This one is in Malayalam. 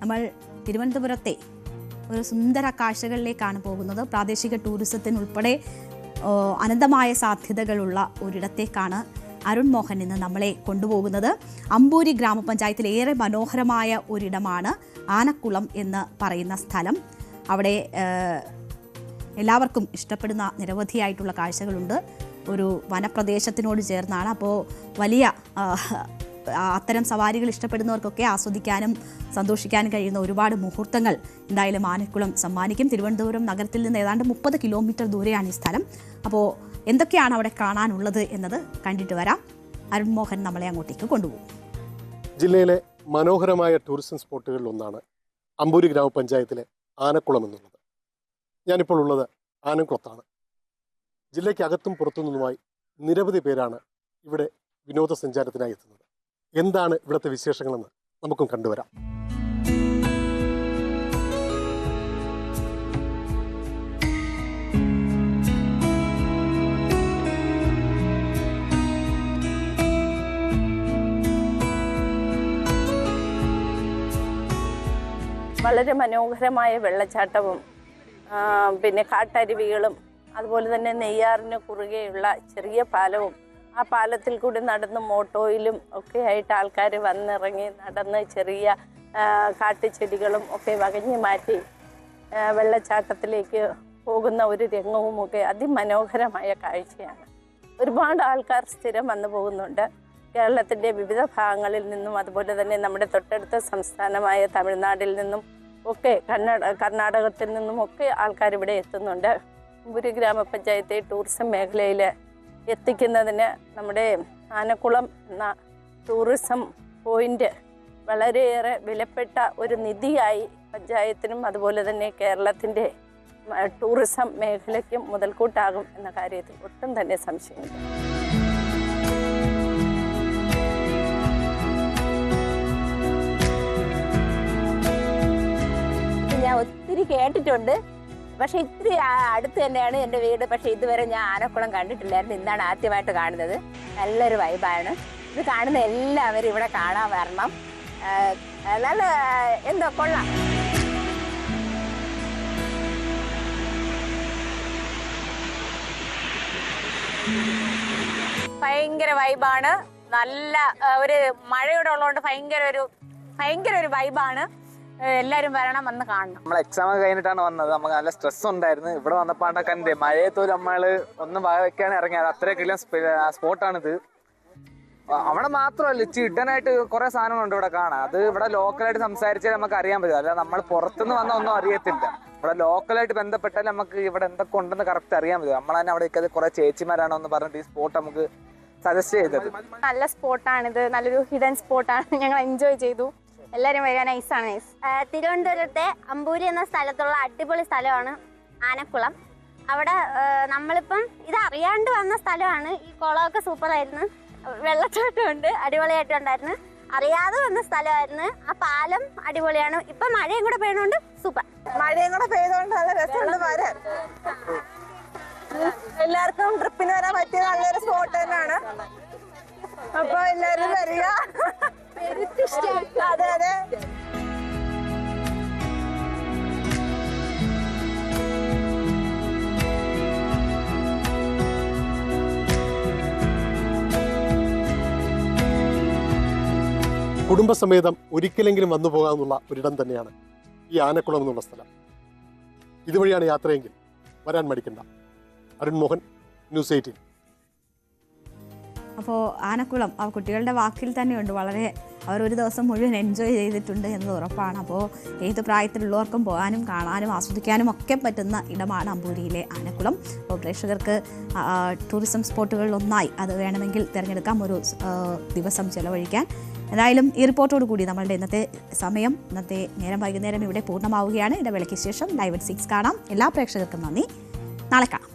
നമ്മൾ തിരുവനന്തപുരത്തെ ഒരു സുന്ദര കാഴ്ചകളിലേക്കാണ് പോകുന്നത്. പ്രാദേശിക ടൂറിസത്തിനുൾപ്പെടെ അനന്തമായ സാധ്യതകളുള്ള ഒരിടത്തേക്കാണ് അരുൺ മോഹൻ ഇന്ന് നമ്മളെ കൊണ്ടുപോകുന്നത്. അമ്പൂരി ഗ്രാമപഞ്ചായത്തിൽ ഏറെ മനോഹരമായ ഒരിടമാണ് ആനക്കുളം എന്ന് പറയുന്ന സ്ഥലം. അവിടെ എല്ലാവർക്കും ഇഷ്ടപ്പെടുന്ന നിരവധിയായിട്ടുള്ള കാഴ്ചകളുണ്ട്. ഒരു വനപ്രദേശത്തിനോട് ചേർന്നാണ്. അപ്പോൾ വലിയ അത്തരം സവാരികൾ ഇഷ്ടപ്പെടുന്നവർക്കൊക്കെ ആസ്വദിക്കാനും സന്തോഷിക്കാനും കഴിയുന്ന ഒരുപാട് മുഹൂർത്തങ്ങൾ എന്തായാലും ആനക്കുളം സമ്മാനിക്കും. തിരുവനന്തപുരം നഗരത്തിൽ നിന്ന് ഏതാണ്ട് മുപ്പത് കിലോമീറ്റർ ദൂരെയാണ് ഈ സ്ഥലം. അപ്പോൾ എന്തൊക്കെയാണ് അവിടെ കാണാനുള്ളത് എന്നത് കണ്ടിട്ട് വരാം. അരുൺ മോഹൻ നമ്മളെ അങ്ങോട്ടേക്ക് കൊണ്ടുപോകും. ജില്ലയിലെ മനോഹരമായ ടൂറിസം സ്പോട്ടുകളിൽ ഒന്നാണ് അമ്പൂരി ഗ്രാമപഞ്ചായത്തിലെ ആനക്കുളം എന്നുള്ളത്. ഞാനിപ്പോൾ ഉള്ളത് ആനക്കുളത്താണ്. ജില്ലയ്ക്കകത്തും പുറത്തു നിന്നുമായി നിരവധി പേരാണ് ഇവിടെ വിനോദസഞ്ചാരത്തിനായി എത്തുന്നത്. എന്താണ് ഇവിടുത്തെ വിശേഷങ്ങളെന്ന് നമുക്കും കണ്ടുവരാം. വളരെ മനോഹരമായ വെള്ളച്ചാട്ടവും പിന്നെ കാട്ടരുവികളും അതുപോലെ തന്നെ നെയ്യാറിന് കുറുകെയുള്ള ചെറിയ പാലവും ആ പാലത്തിൽ കൂടി നടന്ന് മോട്ടോയിലും ഒക്കെ ആയിട്ട് ആൾക്കാർ വന്നിറങ്ങി നടന്ന് ചെറിയ കാട്ടുചെടികളും ഒക്കെ വകഞ്ഞു മാറ്റി വെള്ളച്ചാട്ടത്തിലേക്ക് പോകുന്ന ഒരു രംഗവും ഒക്കെ അതിമനോഹരമായ കാഴ്ചയാണ്. ഒരുപാട് ആൾക്കാർ സ്ഥിരം വന്നു പോകുന്നുണ്ട്. കേരളത്തിന്റെ വിവിധ ഭാഗങ്ങളിൽ നിന്നും അതുപോലെ തന്നെ നമ്മുടെ തൊട്ടടുത്ത സംസ്ഥാനമായ തമിഴ്നാട്ടിൽ നിന്നും ഒക്കെ കർണാടക കർണാടകത്തിൽ നിന്നും ഒക്കെ ആൾക്കാർ ഇവിടെ എത്തുന്നുണ്ട്. ഒരു ഗ്രാമപഞ്ചായത്തെ ടൂറിസം മേഖലയിൽ എത്തിക്കുന്നതിന് നമ്മുടെ ആനക്കുളം എന്ന ടൂറിസം പോയിന്റ് വളരെയേറെ വിലപ്പെട്ട ഒരു നിധിയായി പഞ്ചായത്തിനും അതുപോലെ തന്നെ കേരളത്തിന്റെ ടൂറിസം മേഖലയ്ക്കും മുതൽക്കൂട്ടാകും എന്ന കാര്യത്തിൽ ഒട്ടും തന്നെ സംശയമില്ല. ഞാൻ ഒത്തിരി കേട്ടിട്ടുണ്ട്. പക്ഷെ ഇത്തിരി അടുത്ത് തന്നെയാണ് എന്റെ വീട്. പക്ഷെ ഇതുവരെ ഞാൻ ആനക്കുളം കണ്ടിട്ടില്ലായിരുന്നു. ഇന്നാണ് ആദ്യമായിട്ട് കാണുന്നത്. നല്ലൊരു വൈബാണ് ഇത് കാണുന്ന എല്ലാവരും ഇവിടെ കാണാൻ വരണം. നല്ല എന്തോ കൊള്ളാം. ഭയങ്കര വൈബാണ് നല്ല ഒരു മഴയുടെ ഉള്ളതുകൊണ്ട് ഭയങ്കര ഒരു ഭയങ്കര ഒരു വൈബാണ് എല്ലാവരും വരണം വന്ന് കാണണം. നമ്മൾ എക്സാം കഴിഞ്ഞിട്ടാണ് വന്നത്. നമുക്ക് നല്ല സ്ട്രെസ് ഉണ്ടായിരുന്നു. ഇവിടെ വന്നപ്പോണ്ടൊക്കെ കണ്ടേ. മഴയത്തോലും നമ്മൾ ഒന്ന് വക വെക്കാൻ ഇറങ്ങിയത്. അത്രയൊക്കെ സ്പോട്ടാണിത് അവിടെ മാത്രമല്ല ചിഡനായിട്ട് കുറെ സാധനങ്ങളുണ്ട് ഇവിടെ കാണാൻ. അത് ഇവിടെ ലോക്കലായിട്ട് സംസാരിച്ചാൽ നമുക്ക് അറിയാൻ പറ്റും. അല്ല നമ്മൾ പുറത്തുനിന്ന് വന്ന ഒന്നും അറിയത്തില്ല. ഇവിടെ ലോക്കലായിട്ട് ബന്ധപ്പെട്ടാൽ നമുക്ക് ഇവിടെ എന്തൊക്കെ ഉണ്ടെന്ന് കറക്റ്റ് അറിയാൻ പറ്റും. നമ്മൾ തന്നെ അവിടെ കുറെ ചേച്ചിമാരാണോ എന്ന് പറഞ്ഞിട്ട് ഈ സ്പോട്ട് നമുക്ക് സജസ്റ്റ് ചെയ്തത്. നല്ല സ്പോട്ടാണിത് നല്ലൊരു ഹിഡൻ സ്പോട്ടാണ് ഞങ്ങൾ എൻജോയ് ചെയ്തു. എല്ലാവരും വരിക. നൈസാണ് നൈസ് തിരുവനന്തപുരത്തെ അമ്പൂരി എന്ന സ്ഥലത്തുള്ള അടിപൊളി സ്ഥലമാണ് ആനക്കുളം. അവിടെ നമ്മളിപ്പം ഇത് അറിയാണ്ട് വന്ന സ്ഥലമാണ്. ഈ കുളമൊക്കെ സൂപ്പറായിരുന്നു വെള്ളച്ചാട്ടമുണ്ട് അടിപൊളിയായിട്ടുണ്ടായിരുന്നു അറിയാതെ വന്ന സ്ഥലമായിരുന്നു. ആ പാലം അടിപൊളിയാണ്. ഇപ്പൊ മഴയും കൂടെ പെയ്യണോണ്ട് സൂപ്പർ മഴയും കൂടെ പെയ്തോണ്ട് നല്ല രസമുണ്ട് വരാൻ. എല്ലാവർക്കും ട്രിപ്പിന് വരാൻ പറ്റിയ നല്ലൊരു സ്പോട്ട് തന്നെയാണ്. അപ്പൊ എല്ലാരും വരിക. അതെ അതെ. കുടുംബസമേതം ഒരിക്കലെങ്കിലും വന്നു പോകാമെന്നുള്ള ഒരിടം തന്നെയാണ് ഈ ആനക്കുളം എന്നുള്ള സ്ഥലം. ഇതുവഴിയാണ് യാത്രയെങ്കിൽ വരാൻ മടിക്കണ്ട. Arun Mohan news eighteen. അപ്പോൾ ആനക്കുളം ആ കുട്ടികളുടെ വാക്കിൽ തന്നെയുണ്ട്. വളരെ അവർ ഒരു ദിവസം മുഴുവൻ എൻജോയ് ചെയ്തിട്ടുണ്ട് എന്നത് ഉറപ്പാണ്. അപ്പോൾ ഏത് പ്രായത്തിലുള്ളവർക്കും പോകാനും കാണാനും ആസ്വദിക്കാനും ഒക്കെ പറ്റുന്ന ഇടമാണ് അമ്പൂരിയിലെ ആനക്കുളം. അപ്പോൾ പ്രേക്ഷകർക്ക് ടൂറിസം സ്പോട്ടുകളിലൊന്നായി അത് വേണമെങ്കിൽ തിരഞ്ഞെടുക്കാം ഒരു ദിവസം ചിലവഴിക്കാൻ. എന്തായാലും ഈ റിപ്പോർട്ടോട് കൂടി നമ്മളുടെ ഇന്നത്തെ സമയം ഇന്നത്തെ നേരം വൈകുന്നേരം ഇവിടെ പൂർണമാവുകയാണ്. ഇടവേളയ്ക്ക് ശേഷം ലൈവ് സിക്സ് കാണാം. എല്ലാ പ്രേക്ഷകർക്കും നന്ദി. നാളെ കാണാം.